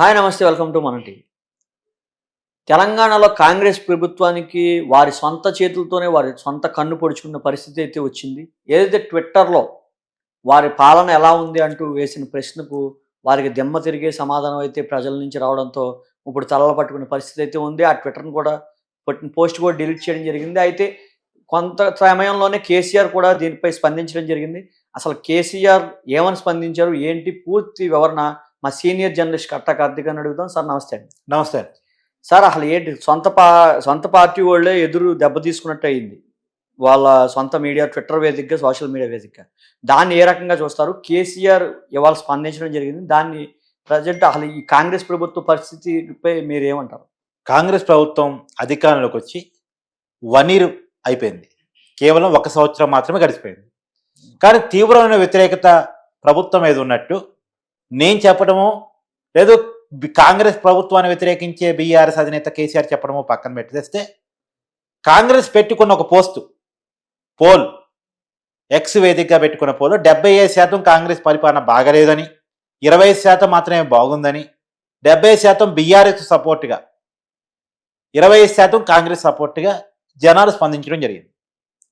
Hi నమస్తే welcome to మన TV. తెలంగాణలో కాంగ్రెస్ ప్రభుత్వానికి వారి సొంత చేతులతోనే వారి సొంత కన్ను పొడుచుకున్న పరిస్థితి అయితే వచ్చింది. ఏదైతే ట్విట్టర్లో వారి పాలన ఎలా ఉంది అంటూ వేసిన ప్రశ్నకు వారికి దెమ్మ తిరిగే సమాధానం అయితే ప్రజల నుంచి రావడంతో ఇప్పుడు తలలు పట్టుకునే పరిస్థితి అయితే ఉంది. ఆ ట్విట్టర్ను కూడా పెట్టిన పోస్ట్ కూడా డిలీట్ చేయడం జరిగింది. అయితే కొంత సమయంలోనే కేసీఆర్ కూడా దీనిపై స్పందించడం జరిగింది. అసలు కేసీఆర్ ఏమని స్పందించారు? ఏంటి? పూర్తి వివరణ మా సీనియర్ జర్నలిస్ట్ కట్ట కార్తీక్ అని అడుగుతాం సార్ నమస్తే అండి. నమస్తే. సార్ అసలు ఏంటి? సొంత పా సొంత పార్టీ వాళ్ళే ఎదురు దెబ్బ తీసుకున్నట్టు అయింది. వాళ్ళ సొంత మీడియా ట్విట్టర్ వేదికగా సోషల్ మీడియా వేదికగా. దాన్ని ఏ రకంగా చూస్తారు? కేసీఆర్ ఇవాళ స్పందించడం జరిగింది. దాన్ని ప్రజెంట్ అసలు ఈ కాంగ్రెస్ ప్రభుత్వ పరిస్థితిపై మీరు ఏమంటారు? కాంగ్రెస్ ప్రభుత్వం అధికారంలోకి వచ్చి వన్ ఇయర్ అయిపోయింది. కేవలం ఒక సంవత్సరం మాత్రమే గడిచిపోయింది. కానీ తీవ్రమైన వ్యతిరేకత ప్రభుత్వం మీద ఉన్నట్టు నేను చెప్పడము లేదు కాంగ్రెస్ ప్రభుత్వాన్ని వ్యతిరేకించే బీఆర్ఎస్ అధినేత కేసీఆర్ చెప్పడము పక్కన పెట్టేస్తే కాంగ్రెస్ పెట్టుకున్న ఒక పోస్టు పోల్ ఎక్స్ వేదికగా పెట్టుకున్న పోలు డెబ్బై ఐదు శాతం కాంగ్రెస్ పరిపాలన బాగలేదని ఇరవై శాతం మాత్రమే బాగుందని డెబ్బై శాతం బీఆర్ఎస్ సపోర్ట్గా ఇరవై శాతం కాంగ్రెస్ సపోర్ట్గా జనాలు స్పందించడం జరిగింది.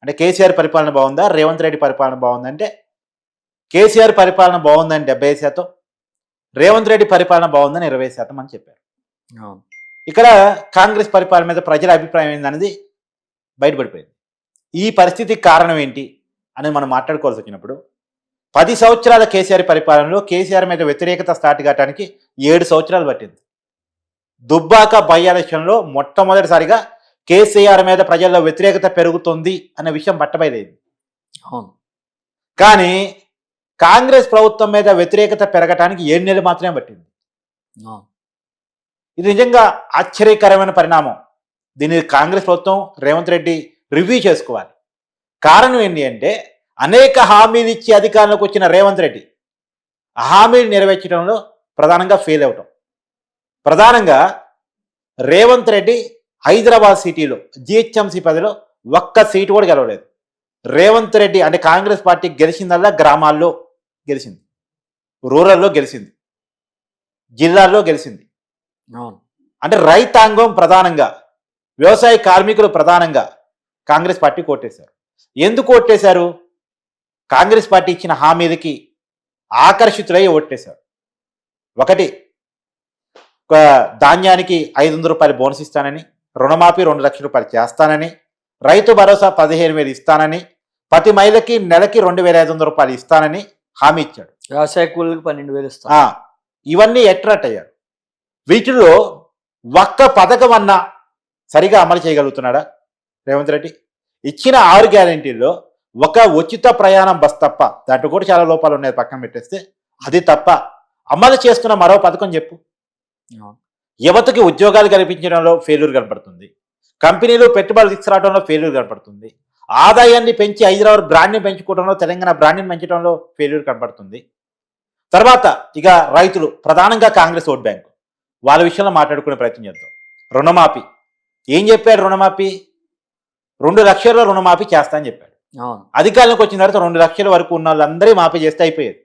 అంటే కేసీఆర్ పరిపాలన బాగుందా? రేవంత్ రెడ్డి పరిపాలన బాగుందంటే కేసీఆర్ పరిపాలన బాగుందని డెబ్బై శాతం రేవంత్ రెడ్డి పరిపాలన బాగుందని ఇరవై శాతం అని చెప్పారు. ఇక్కడ కాంగ్రెస్ పరిపాలన మీద ప్రజల అభిప్రాయం ఏందనేది బయటపడిపోయింది. ఈ పరిస్థితికి కారణం ఏంటి అనేది మనం మాట్లాడుకోవాల్సి వచ్చినప్పుడు పది సంవత్సరాల కేసీఆర్ పరిపాలనలో కేసీఆర్ మీద వ్యతిరేకత స్టార్ట్ కావడానికి ఏడు సంవత్సరాలు పట్టింది. దుబ్బాక బై ఎలక్షన్లో మొట్టమొదటిసారిగా కేసీఆర్ మీద ప్రజల్లో వ్యతిరేకత పెరుగుతుంది అనే విషయం పట్టబయలేదు అవును. కానీ కాంగ్రెస్ ప్రభుత్వం మీద వ్యతిరేకత పెరగటానికి ఏడు నెలలు మాత్రమే పట్టింది. ఇది నిజంగా ఆశ్చర్యకరమైన పరిణామం. దీన్ని కాంగ్రెస్ ప్రభుత్వం రేవంత్ రెడ్డి రివ్యూ చేసుకోవాలి. కారణం ఏంటి అంటే అనేక హామీలు ఇచ్చి అధికారంలోకి వచ్చిన రేవంత్ రెడ్డి ఆ హామీలు నెరవేర్చడంలో ప్రధానంగా ఫెయిల్ అవటం. ప్రధానంగా రేవంత్ రెడ్డి హైదరాబాద్ సిటీలో జిహెచ్ఎంసీ పదిలో ఒక్క సీటు కూడా గెలవలేదు. రేవంత్ రెడ్డి అంటే కాంగ్రెస్ పార్టీ గెలిచిందల్లా గ్రామాల్లో గెలిచింది. రూరల్లో గెలిచింది. జిల్లాల్లో గెలిచింది. అవును. అంటే రైతాంగం ప్రధానంగా వ్యవసాయ కార్మికులు ప్రధానంగా కాంగ్రెస్ పార్టీ కోటేశారు. ఎందుకు ఓట్టేశారు కాంగ్రెస్ పార్టీ ఇచ్చిన హామీలకి ఆకర్షితులై ఓట్టేశారు ఒకటి ఒక ధాన్యానికి ఐదు వందల రూపాయలు బోనస్ ఇస్తానని రుణమాఫీ రెండు లక్షల రూపాయలు చేస్తానని రైతు భరోసా పదిహేను వేలు ఇస్తానని ప్రతి మహిళకి నెలకి రెండు వేల ఐదు వందల రూపాయలు ఇస్తానని హామీ ఇచ్చాడు. వ్యవసాయ కూలీలకు పన్నెండు వేలు ఇస్తాం. ఇవన్నీ అట్రాక్ట్ అయ్యారు? వీటిలో ఒక్క పథకం అన్నా సరిగా అమలు చేయగలుగుతున్నాడా రేవంత్ రెడ్డి? ఇచ్చిన ఆరు గ్యారంటీల్లో ఒక ఉచిత ప్రయాణం బస్ తప్ప దాంట్లో కూడా చాలా లోపాలు ఉన్నాయి పక్కన పెట్టేస్తే అది తప్ప అమలు చేస్తున్న మరో పథకం చెప్పు. యువతకి ఉద్యోగాలు కల్పించడంలో ఫెయిల్యూర్ కనపడుతుంది. కంపెనీలు పెట్టుబడులు తీసుకురావడంలో ఫెయిల్యూర్ కనపడుతుంది. ఆదాయాన్ని పెంచి హైదరాబాద్ బ్రాండ్ని పెంచుకోవడంలో తెలంగాణ బ్రాండ్ని పెంచడంలో ఫెయిల్యూర్ కనపడుతుంది తర్వాత ఇక రైతులు ప్రధానంగా కాంగ్రెస్ ఓట్ బ్యాంక్. వాళ్ళ విషయంలో మాట్లాడుకునే ప్రయత్నం చేద్దాం. రుణమాఫీ. ఏం చెప్పాడు రుణమాఫీ? రెండు లక్షల రుణమాఫీ చేస్తా అని చెప్పాడు. అధికారంలోకి వచ్చిన తర్వాత రెండు లక్షల వరకు ఉన్న వాళ్ళందరి మాఫీ చేస్తే అయిపోయేది.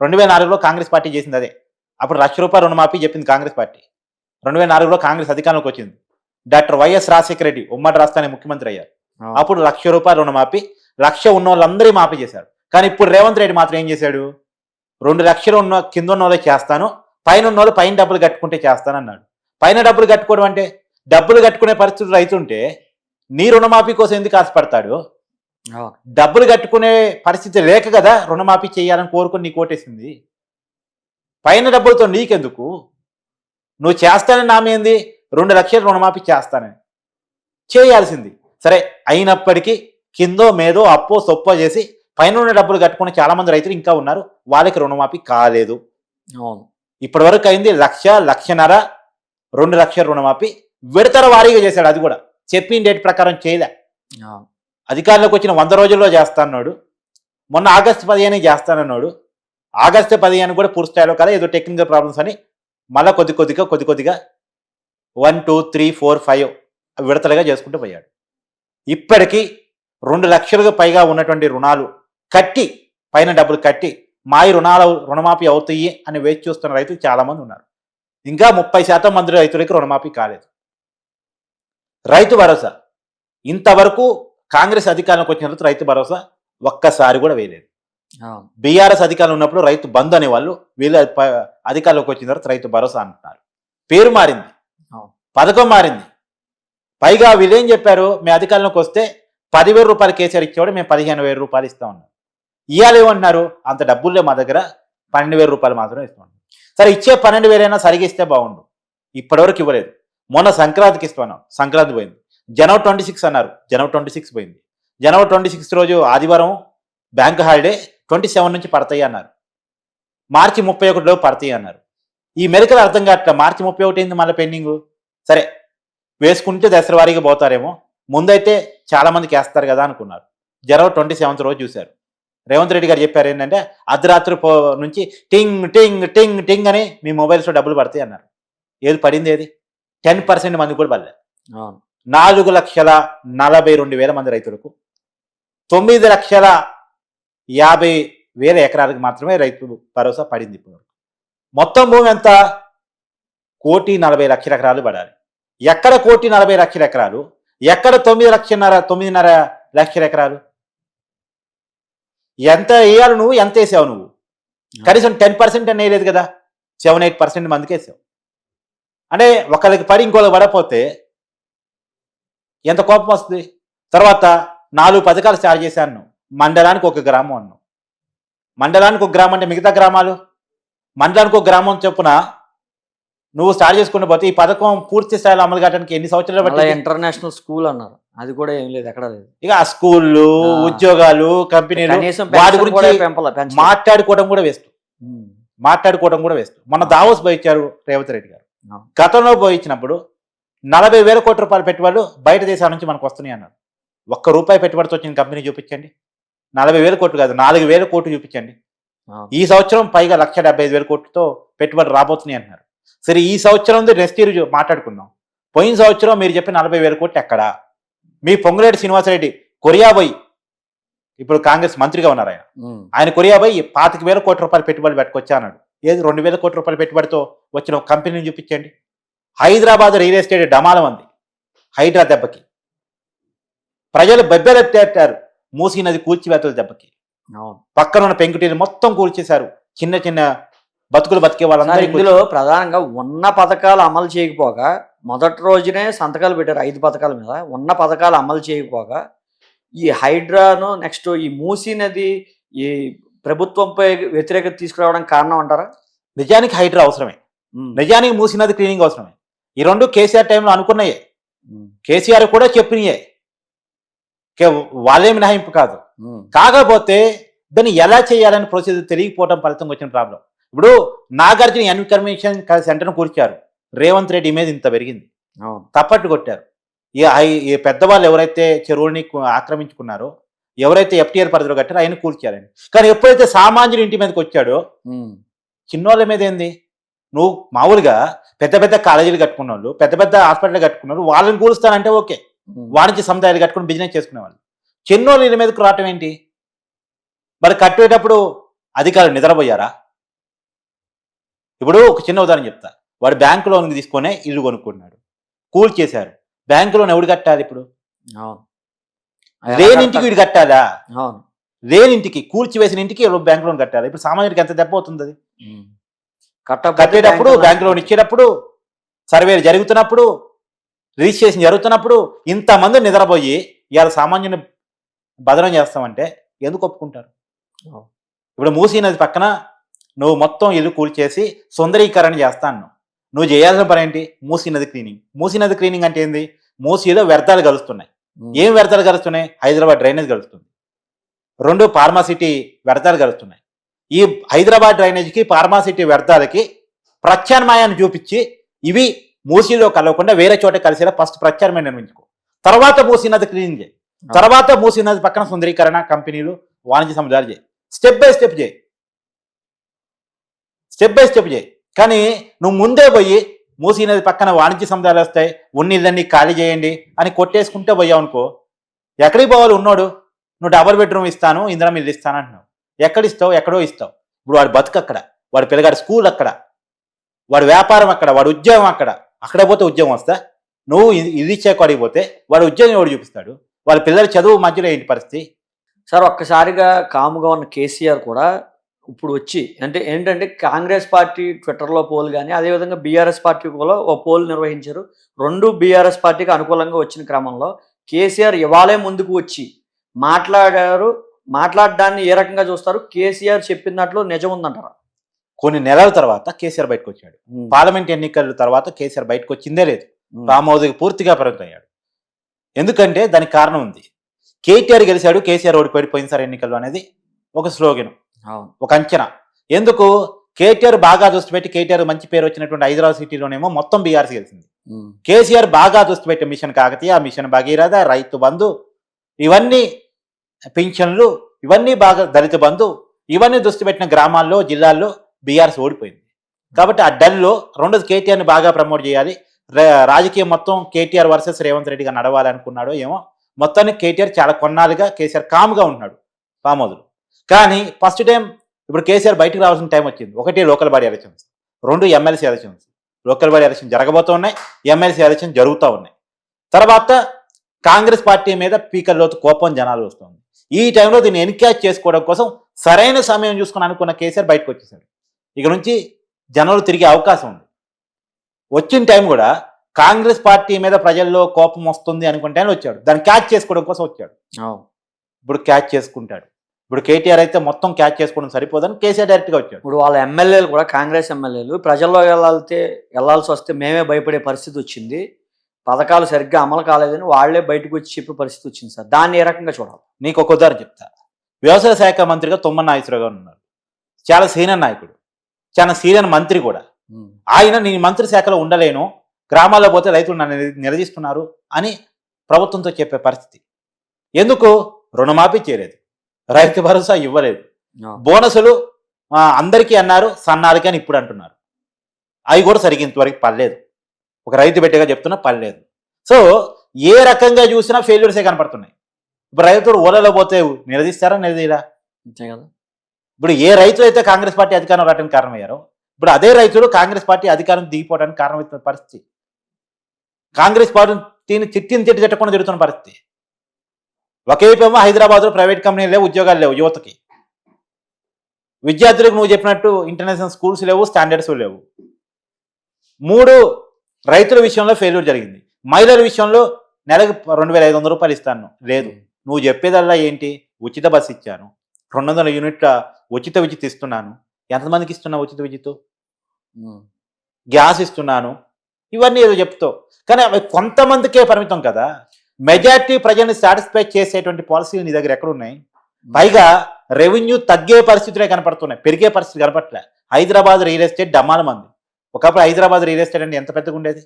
రెండు వేల నాలుగులో కాంగ్రెస్ పార్టీ చేసింది అదే. అప్పుడు లక్ష రూపాయల రుణమాఫీ చెప్పింది కాంగ్రెస్ పార్టీ. రెండు వేల నాలుగులో కాంగ్రెస్ అధికారంలోకి వచ్చింది. డాక్టర్ వైఎస్ రాజశేఖర రెడ్డి ఉమ్మడి రాష్ట్రానికి ముఖ్యమంత్రి అయ్యారు. అప్పుడు లక్ష రూపాయల రుణమాఫీ లక్ష ఉన్న వాళ్ళందరి మాఫీ చేశారు కానీ ఇప్పుడు రేవంత్ రెడ్డి మాత్రం ఏం చేశాడు? రెండు లక్షలు ఉన్న కింద ఉన్న వాళ్ళే చేస్తాను పైన ఉన్న వాళ్ళు పైన డబ్బులు కట్టుకుంటే చేస్తాను అన్నాడు పైన డబ్బులు కట్టుకోవడం అంటే డబ్బులు కట్టుకునే పరిస్థితులు రైతుంటే నీ రుణమాఫీ కోసం ఎందుకు ఆశపడతాడు? డబ్బులు కట్టుకునే పరిస్థితి లేక కదా రుణమాఫీ చేయాలని కోరుకుని నీకు ఓటేసింది. పైన డబ్బులతో నీకెందుకు? నువ్వు చేస్తానని నామేంది? రెండు లక్షలు రుణమాఫీ చేస్తానని. చేయాల్సింది. సరే అయినప్పటికీ కిందో మేదో అప్పో సొప్పో చేసి పైన ఉన్న డబ్బులు కట్టుకుని చాలా మంది రైతులు ఇంకా ఉన్నారు. వాళ్ళకి రుణమాఫీ కాలేదు. అవును. ఇప్పటి వరకు అయింది లక్ష లక్షన్నర రెండు లక్షల రుణమాఫీ. విడతల వారీగా చేశాడు అది కూడా. చెప్పిన డేట్ ప్రకారం చేయలే. అధికారంలోకి వచ్చిన వంద రోజుల్లో చేస్తాన్నాడు మొన్న ఆగస్టు పదిహేను చేస్తానన్నాడు. ఆగస్టు పదిహేను కూడా పూర్తి స్థాయిలో కదా ఏదో టెక్నికల్ ప్రాబ్లమ్స్ అని మళ్ళీ కొద్ది కొద్దిగా కొద్ది కొద్దిగా one two three four five విడతలుగా చేసుకుంటూ పోయాడు. ఇప్పటికీ రెండు లక్షలకు పైగా ఉన్నటువంటి రుణాలు కట్టి పైన డబ్బులు కట్టి మాయి రుణాలు రుణమాఫీ అవుతాయి అని వేచి చూస్తున్న రైతులు చాలామంది ఉన్నారు. ఇంకా ముప్పై శాతం మంది రైతులకి రుణమాఫీ కాలేదు. రైతు భరోసా. ఇంతవరకు కాంగ్రెస్ అధికారంలోకి వచ్చిన తర్వాత రైతు భరోసా ఒక్కసారి కూడా వేయలేదు. బీఆర్ఎస్ అధికారంలో ఉన్నప్పుడు రైతు బంధు అనేవాళ్ళు వీళ్ళు అధికారంలోకి వచ్చిన తర్వాత రైతు భరోసా అంటున్నారు. పేరు మారింది. పథకం మారింది. పైగా వీళ్ళేం చెప్పారు? మీ అధికారంలోకి వస్తే పదివేల రూపాయలు కేసీఆర్ ఇచ్చేవాడు మేము పదిహేను వేల రూపాయలు ఇస్తా ఉన్నాం. ఇవ్వాలేమన్నారు అంత డబ్బులే మా దగ్గర పన్నెండు వేల రూపాయలు మాత్రమే ఇస్తున్నాం సరే ఇచ్చే పన్నెండు వేలైనా సరిగిస్తే బాగుండు. ఇప్పటివరకు ఇవ్వలేదు. మొన్న సంక్రాంతికి ఇస్తున్నాం సంక్రాంతి పోయింది. జనవరి ట్వంటీ సిక్స్ అన్నారు. జనవరి ట్వంటీ సిక్స్ పోయింది. జనవరి ట్వంటీ సిక్స్ రోజు ఆదివారం బ్యాంక్ హాలిడే ట్వంటీ సెవెన్ నుంచి పడతాయి అన్నారు. మార్చి ముప్పై ఒకటిలో పడతాయి అన్నారు. ఈ మెరికలు అర్థం కావట్లే. మార్చి ముప్పై ఒకటి అయింది మళ్ళీ పెండింగ్? సరే వేసుకుంటే దసరా వారీగా పోతారేమో. ముందైతే చాలా మందికి వేస్తారు కదా అనుకున్నారు. జనవరి ట్వంటీ సెవెంత్ రోజు చూశారు. రేవంత్ రెడ్డి గారు చెప్పారు ఏంటంటే అర్ధరాత్రి పో నుంచి టింగ్ టింగ్ టింగ్ టింగ్ అని మీ మొబైల్స్లో డబ్బులు పడతాయి అన్నారు. ఏది పడింది ఏది? టెన్ పర్సెంట్ మంది కూడా పడలేదు. నాలుగు లక్షల నలభై రెండు వేల మంది రైతులకు తొమ్మిది లక్షల యాభై వేల ఎకరాలకు మాత్రమే రైతు భరోసా పడింది ఇప్పుడు మొత్తం భూమి ఎంత? కోటి నలభై లక్షల ఎకరాలు పడాలి. ఎక్కడ కోటి నలభై లక్షల ఎకరాలు? ఎక్కడ తొమ్మిది లక్షన్నర తొమ్మిదిన్నర లక్షల ఎకరాలు? ఎంత వేయాలి నువ్వు ఎంత వేసావు నువ్వు? కనీసం టెన్ పర్సెంట్ అని వేయలేదు కదా? సెవెన్ ఎయిట్ పర్సెంట్ మందికి వేసావు. అంటే ఒకరికి పడి ఇంకోళ్ళకి పడకపోతే ఎంత కోపం వస్తుంది? తర్వాత నాలుగు పథకాలు స్టార్ట్ చేశాను మండలానికి ఒక గ్రామం అన్నావు. మండలానికి ఒక గ్రామం అంటే మిగతా గ్రామాలు? మండలానికి ఒక గ్రామం చొప్పున నువ్వు స్టార్ట్ చేసుకుంటూ పోతే ఈ పథకం పూర్తి స్థాయిలో అమలు కావడానికి ఎన్ని సంవత్సరాలు పట్టింది? ఇంటర్నేషనల్ స్కూల్ అన్నారు. అది కూడా ఏం లేదు ఎక్కడ లేదు. ఇక ఆ స్కూళ్ళు. ఉద్యోగాలు కంపెనీలు వాటి గురించి మాట్లాడుకోవడం కూడా వేస్ట్. మాట్లాడుకోవడం కూడా వేస్ట్ మన దావోస్ పోయించారు రేవంత్ రెడ్డి గారు. గతంలో పోయించినప్పుడు నలభై వేల కోట్ల రూపాయల పెట్టుబడులు బయట దేశాల నుంచి మనకు వస్తున్నాయి అన్నారు. ఒక్క రూపాయి పెట్టుబడితో వచ్చిన కంపెనీ చూపించండి. నలభై వేల కోట్లు కాదు నాలుగు వేల కోట్లు చూపించండి. ఈ సంవత్సరం పైగా లక్ష డెబ్బై ఐదు వేల కోట్లతో పెట్టుబడి రాబోతున్నాయి అంటున్నారు సరే ఈ సంవత్సరం నెక్స్ట్ ఇయర్ మాట్లాడుకుందాం. పోయిన సంవత్సరం మీరు చెప్పిన నలభై వేల కోట్లు ఎక్కడా? మీ పొంగులేటి శ్రీనివాసరెడ్డి కొరియా పోయి ఇప్పుడు కాంగ్రెస్ మంత్రిగా ఉన్నారు ఆయన. ఆయన కొరియా పోయి పాతిక వేల కోట్ల రూపాయలు పెట్టుబడి పెట్టుకొచ్చా అన్నాడు. ఏది రెండు వేల కోట్ల రూపాయల పెట్టుబడితో వచ్చిన ఒక కంపెనీని చూపించండి. హైదరాబాద్ రియల్ ఎస్టేట్ డమాలం ఉంది హైడ్రా దెబ్బకి. ప్రజలు బెబ్బెలెట్టారు మూసీ నది కూల్చివేతల దెబ్బకి. పక్కన ఉన్న పెంకుటీలు మొత్తం కూల్చేశారు చిన్న చిన్న బతుకులు బతికే వాళ్ళందరూ ఇందులో ప్రధానంగా ఉన్న పథకాలు అమలు చేయకపోగా మొదటి రోజునే సంతకాలు పెట్టారు ఐదు పథకాల మీద. ఉన్న పథకాలు అమలు చేయకపోగా ఈ హైడ్రాను నెక్స్ట్ ఈ మూసీ నది ఈ ప్రభుత్వంపై వ్యతిరేకత తీసుకురావడానికి కారణం అంటారా? నిజానికి హైడ్రా అవసరమే. నిజానికి మూసీ నది క్లీనింగ్ అవసరమే. ఈ రెండు కేసీఆర్ టైంలో అనుకున్నాయే. కేసీఆర్ కూడా చెప్పినయే. కే- వాళ్ళే మినహాయింపు కాదు. కాకపోతే దాన్ని ఎలా చేయాలని ప్రొసీజర్ తెలియకపోవడం ఫలితం వచ్చిన ప్రాబ్లం ఇప్పుడు నాగార్జున ఇన్ఫర్మేషన్ సెంటర్ను కూర్చారు. రేవంత్ రెడ్డి ఇమేజ్ ఇంత పెరిగింది. తప్పట్టు కొట్టారు. ఈ పెద్దవాళ్ళు ఎవరైతే చెరువుల్ని కు- ఆక్రమించుకున్నారో ఎవరైతే ఎఫ్టీఆర్ పరిధిలో కట్టారో ఆయన కూల్చారని కానీ ఎప్పుడైతే సామాన్యుడి ఇంటి మీదకి వచ్చాడో. చిన్నోళ్ళ మీద ఏంది? నువ్వు మామూలుగా పెద్ద పెద్ద కాలేజీలు కట్టుకున్న వాళ్ళు పెద్ద పెద్ద హాస్పిటల్ కట్టుకున్న వాళ్ళు వాళ్ళని కూలుస్తానంటే ఓకే. వాణిజ్య సముదాయాలు కట్టుకుని బిజినెస్ చేసుకునే వాళ్ళు చిన్నోళ్ళు ఇళ్ళ మీదకి రావటం ఏంటి? మరి కట్టేటప్పుడు అధికారులు నిద్రపోయారా? ఇప్పుడు ఒక చిన్న ఉదాహరణ చెప్తా. వాడు బ్యాంకు లోన్ తీసుకొనే ఇల్లు కొనుక్కున్నాడు. కూల్ చేశారు. బ్యాంకు లోన్ ఎవడు కట్టాలి ఇప్పుడు? అవును. అది ఎలా లేని ఇంటికి కడతారు? వీడు కట్టాలా? అవును. లేని ఇంటికి కూల్చివేసిన ఇంటికి బ్యాంక్ లోన్ కట్టాలి? ఇప్పుడు సామాన్యుడికి ఎంత దెబ్బ అవుతుంది అది? కట్టేటప్పుడు బ్యాంక్ లోన్ ఇచ్చేటప్పుడు సర్వేలు జరుగుతున్నప్పుడు రిజిస్ట్రేషన్ జరుగుతున్నప్పుడు ఇంతమంది నిద్రపోయి ఇవాళ సామాన్యుని బదనం చేస్తామంటే ఎందుకు ఒప్పుకుంటారు. ఇప్పుడు మూసీ నది పక్కన నువ్వు మొత్తం ఇల్లు కూల్చేసి సుందరీకరణ చేస్తాను నువ్వు చేయాల్సిన పని ఏంటి? మూసీ నది క్లీనింగ్ మూసీ నది క్లీనింగ్ అంటే ఏంది? మూసీలో వ్యర్థాలు కలుస్తున్నాయి. ఏం వ్యర్థాలు కలుస్తున్నాయి? హైదరాబాద్ డ్రైనేజ్ కలుస్తుంది. రెండు ఫార్మాసిటీ వ్యర్థాలు కలుస్తున్నాయి. ఈ హైదరాబాద్ డ్రైనేజ్కి ఫార్మాసిటీ వ్యర్థాలకి ప్రత్యామ్నాయాన్ని చూపించి ఇవి మూసీలో కలవకుండా వేరే చోట కలిసేలా ఫస్ట్ ప్రత్యామ్నాయం నిర్మించుకో. తర్వాత మూసీ నది క్లీన్ చేయి. తర్వాత మూసీ నది పక్కన సుందరీకరణ కంపెనీలు వాణిజ్య సముదాయాలు చేయి. స్టెప్ బై స్టెప్ చేయి. స్టెప్ బై స్టెప్ చేయి. కానీ నువ్వు ముందే పోయి మూసీ నది పక్కన వాణిజ్య సముదాయాలు వస్తాయి ఉన్నిళ్ళన్నీ ఖాళీ చేయండి అని కొట్టేసుకుంటే పోయావు అనుకో ఎక్కడికి పోవాలి ఉన్నాడు? నువ్వు డబల్ బెడ్రూమ్ ఇస్తాను ఇందిరా ఇల్లు ఇస్తాను అంటున్నావు. ఎక్కడ ఇస్తావు? ఎక్కడో ఇస్తావు. ఇప్పుడు వాడు బతుకు అక్కడ వాడు పిల్లగాడు స్కూల్ అక్కడ వాడి వ్యాపారం అక్కడ వాడి ఉద్యోగం అక్కడ అక్కడ పోతే ఉద్యోగం వస్తా? నువ్వు ఇది ఇది ఇచ్చే పోతే వాడు ఉద్యోగం ఎవడు చూపిస్తాడు? వాళ్ళ పిల్లల చదువు మధ్యలో ఏంటి పరిస్థితి? సార్ ఒక్కసారిగా కాముగా ఉన్న కేసీఆర్ కూడా ఇప్పుడు వచ్చి అంటే ఏంటంటే కాంగ్రెస్ పార్టీ ట్విట్టర్లో పోల్ కానీ అదేవిధంగా బీఆర్ఎస్ పార్టీ కూడా ఓ పోల్ నిర్వహించారు. రెండు బీఆర్ఎస్ పార్టీకి అనుకూలంగా వచ్చిన క్రమంలో కేసీఆర్ ఇవాళే ముందుకు వచ్చి మాట్లాడారు. మాట్లాడడాన్ని ఏ రకంగా చూస్తారు? కేసీఆర్ చెప్పిన దాంట్లో నిజం ఉందంటారా? కొన్ని నెలల తర్వాత కేసీఆర్ బయటకు వచ్చాడు. పార్లమెంట్ ఎన్నికల తర్వాత కేసీఆర్ బయటకు వచ్చిందే లేదు. రామోదీకి పూర్తిగా పరిమితం అయ్యాడు ఎందుకంటే దానికి కారణం ఉంది. కేటీఆర్ గెలిచాడు కేసీఆర్ ఓడిపోయి పోయినసారి ఎన్నికల్లో అనేది ఒక స్లోగన్. ఒక అంచనా. ఎందుకు? కేటీఆర్ బాగా దృష్టి పెట్టి కేటీఆర్ మంచి పేరు వచ్చినటువంటి హైదరాబాద్ సిటీలోనేమో మొత్తం బీఆర్సీ గెలిచింది. కేసీఆర్ బాగా దృష్టి పెట్టే మిషన్ కాకతీయ మిషన్ భగీరథ రైతు బంధు ఇవన్నీ పింఛన్లు ఇవన్నీ బాగా దళిత బంధు ఇవన్నీ దృష్టి పెట్టిన గ్రామాల్లో జిల్లాల్లో బీఆర్ఎస్ ఓడిపోయింది. కాబట్టి ఆ డల్లో రెండోది కేటీఆర్ని బాగా ప్రమోట్ చేయాలి. రాజకీయం మొత్తం కేటీఆర్ వర్సెస్ రేవంత్ రెడ్డిగా నడవాలనుకున్నాడో ఏమో మొత్తానికి కేటీఆర్ చాలా కొన్నాళ్ళుగా కేసీఆర్ కామ్గా ఉన్నాడు పామోదులు కానీ ఫస్ట్ టైం ఇప్పుడు కేసీఆర్ బయటకు రావాల్సిన టైం వచ్చింది. ఒకటి లోకల్ బాడీ ఎలక్షన్స్ రెండు MLC elections local body election జరగబోతూ ఉన్నాయి ఎమ్మెల్సీ ఎలక్షన్ జరుగుతూ ఉన్నాయి. తర్వాత కాంగ్రెస్ పార్టీ మీద పీకల్లోతు కోపం జనాలు వస్తుంది. ఈ టైంలో దీన్ని ఎన్క్యాచ్ చేసుకోవడం కోసం సరైన సమయం చూసుకుని అనుకున్న కేసీఆర్ బయటకు వచ్చేసాడు. ఇక నుంచి జనాలు తిరిగే అవకాశం ఉంది. వచ్చిన టైం కూడా కాంగ్రెస్ పార్టీ మీద ప్రజల్లో కోపం వస్తుంది అనుకుంటేనే వచ్చాడు. దాన్ని క్యాచ్ చేసుకోవడం కోసం వచ్చాడు. ఇప్పుడు క్యాచ్ చేసుకుంటాడు. ఇప్పుడు కేటీఆర్ అయితే మొత్తం క్యాచ్ చేసుకోవడం సరిపోదని కేసీఆర్ డైరెక్ట్గా వచ్చాడు. ఇప్పుడు వాళ్ళ ఎమ్మెల్యేలు కూడా కాంగ్రెస్ ఎమ్మెల్యేలు ప్రజల్లో వెళ్ళాలితే వెళ్ళాల్సి వస్తే మేమే భయపడే పరిస్థితి వచ్చింది. పథకాలు సరిగ్గా అమలు కాలేదని వాళ్ళే బయటకు వచ్చి చెప్పే పరిస్థితి వచ్చింది సార్. దాన్ని ఏ రకంగా చూడాలి? నీకు ఒక ఉదాహరణ చెప్తా. వ్యవసాయ శాఖ మంత్రిగా తుమ్మల నాగేశ్వరరావు గారు ఉన్నారు. చాలా సీనియర్ నాయకుడు. చాలా సీనియర్ మంత్రి కూడా. ఆయన నేను మంత్రి శాఖలో ఉండలేను. గ్రామాల్లో పోతే రైతులు నన్ను నిల- నిలదీస్తున్నారు అని ప్రభుత్వంతో చెప్పే పరిస్థితి. ఎందుకు? రుణమాఫీ చేయలేదు. రైతు భరోసా ఇవ్వలేదు. బోనసులు అందరికీ అన్నారు సన్నాలకి అని ఇప్పుడు అంటున్నారు. అవి కూడా సరిగ్గా ఇంతవరకు పడలేదు. ఒక రైతు బిడ్డగా చెప్తున్నా పడలేదు. సో ఏ రకంగా చూసినా ఫెయిల్యూర్సే కనపడుతున్నాయి. ఇప్పుడు రైతుడు ఓలలో పోతే నిలదీస్తారా నిలదీరా అంతే కదా. ఇప్పుడు ఏ రైతులు అయితే కాంగ్రెస్ పార్టీ అధికారం రావడానికి కారణమయ్యారో ఇప్పుడు అదే రైతులు కాంగ్రెస్ పార్టీ అధికారం దిగిపోవడానికి కారణమవుతున్న పరిస్థితి. కాంగ్రెస్ పార్టీని తిట్టిని తిట్టి తిట్టకుండా తిరుగుతున్న పరిస్థితి. ఒకవైపు ఏమో హైదరాబాద్లో ప్రైవేట్ కంపెనీలు లేవు ఉద్యోగాలు లేవు యువతకి. విద్యార్థులకు నువ్వు చెప్పినట్టు ఇంటర్నేషనల్ స్కూల్స్ లేవు స్టాండర్డ్స్ లేవు. మూడు రైతుల విషయంలో ఫెయిల్యూర్ జరిగింది. మహిళల విషయంలో నెలకు రెండు వేల ఐదు వందల రూపాయలు ఇస్తాను. లేదు. నువ్వు చెప్పేదల్లా ఏంటి? ఉచిత బస్సు ఇచ్చాను. రెండు వందల యూనిట్ల ఉచిత విద్యుత్ ఇస్తున్నాను. ఎంతమందికి ఇస్తున్నా ఉచిత విద్యుత్. గ్యాస్ ఇస్తున్నాను. ఇవన్నీ ఏదో చెప్తావు. కానీ అవి కొంతమందికే పరిమితం కదా. మెజారిటీ ప్రజల్ని సాటిస్ఫై చేసేటువంటి పాలసీలు నీ దగ్గర ఎక్కడ ఉన్నాయి పైగా రెవెన్యూ తగ్గే పరిస్థితులే కనపడుతున్నాయి. పెరిగే పరిస్థితి కనపడలే హైదరాబాద్ రియల్ ఎస్టేట్ డమాల మంది ఒకప్పుడు హైదరాబాద్ రియల్ ఎస్టేట్ అంటే ఎంత పెద్దగా ఉండేది?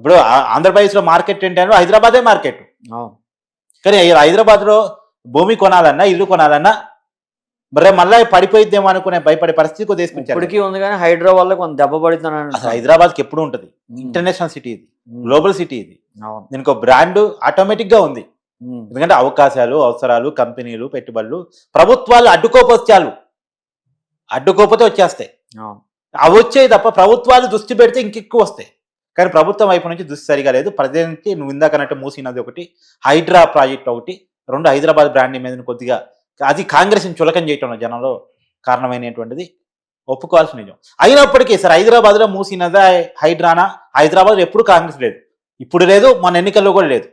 ఇప్పుడు ఆంధ్రప్రదేశ్లో మార్కెట్ ఏంటంటే హైదరాబాదే మార్కెట్. కానీ హైదరాబాద్లో భూమి కొనాలన్నా ఇల్లు కొనాలన్నా మరి మళ్ళీ పడిపోయిద్దేమో అనుకునే భయపడే పరిస్థితికి తీసుకొచ్చారు ఇప్పటికీ ఉంది కానీ హైదరాబాద్లో కొంత దెబ్బ అంటున్నారు. హైదరాబాద్కి ఎప్పుడు ఉంటుంది. ఇంటర్నేషనల్ సిటీ ఇది. గ్లోబల్ సిటీ ఇది. దీనికి ఒక బ్రాండ్ ఆటోమేటిక్గా ఉంది. ఎందుకంటే అవకాశాలు అవసరాలు కంపెనీలు పెట్టుబడులు ప్రభుత్వాలు అడ్డుకోపోతే చాలు అడ్డుకోకపోతే వచ్చేస్తాయి అవి వచ్చాయి తప్ప ప్రభుత్వాలు దృష్టి పెడితే ఇంకెక్కువ వస్తాయి. కానీ ప్రభుత్వం వైపు నుంచి దృష్టి సరిగా లేదు. ప్రజలకి నువ్వు ఇందాక అన్నట్టు మూసినది ఒకటి హైడ్రా ప్రాజెక్ట్ ఒకటి రెండు హైదరాబాద్ బ్రాండ్ మీద కొద్దిగా అది కాంగ్రెస్ని చులకం చేయటంలో జనంలో కారణమైనటువంటిది ఒప్పుకోవాల్సిన నిజం. అయినప్పటికీ సార్ హైదరాబాద్లో మూసినదా హైడ్రానా? హైదరాబాద్ ఎప్పుడు కాంగ్రెస్ లేదు. ఇప్పుడు లేదు మన ఎన్నికల్లో కూడా లేదు.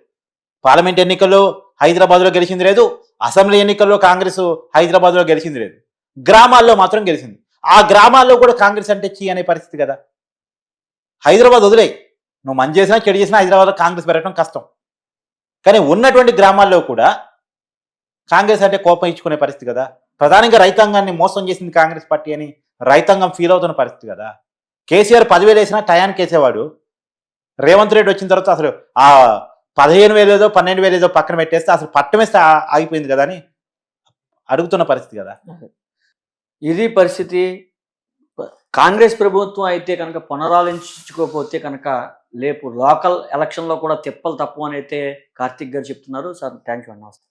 పార్లమెంట్ ఎన్నికల్లో హైదరాబాద్లో గెలిచింది లేదు అసెంబ్లీ ఎన్నికల్లో కాంగ్రెస్ హైదరాబాద్లో గెలిచింది లేదు. గ్రామాల్లో మాత్రం గెలిచింది. ఆ గ్రామాల్లో కూడా కాంగ్రెస్ అంటే చీ అనే పరిస్థితి కదా. హైదరాబాద్ వదిలేయి. నువ్వు మంచి చేసినా చెడు చేసినా హైదరాబాద్లో కాంగ్రెస్ పెరగడం కష్టం. కానీ ఉన్నటువంటి గ్రామాల్లో కూడా కాంగ్రెస్ అంటే కోపం ఇచ్చుకునే పరిస్థితి కదా. ప్రధానంగా రైతాంగాన్ని మోసం చేసింది కాంగ్రెస్ పార్టీ అని రైతాంగం ఫీల్ అవుతున్న పరిస్థితి కదా. కేసీఆర్ పదివేలు వేసినా టయానికి వేసేవాడు. రేవంత్ రెడ్డి వచ్చిన తర్వాత అసలు ఆ పదిహేను వేలు ఏదో పన్నెండు వేలు ఏదో పక్కన పెట్టేస్తే అసలు పట్టమేస్తే ఆగిపోయింది కదా అని అడుగుతున్న పరిస్థితి కదా. ఇది పరిస్థితి. కాంగ్రెస్ ప్రభుత్వం అయితే కనుక పునరాలోచించుకోకపోతే కనుక లేపు లోకల్ ఎలక్షన్లో కూడా తిప్పలు తప్పు అని అయితే కార్తిక్ గారు చెప్తున్నారు. సార్ థ్యాంక్ యూ అండి. నమస్తే.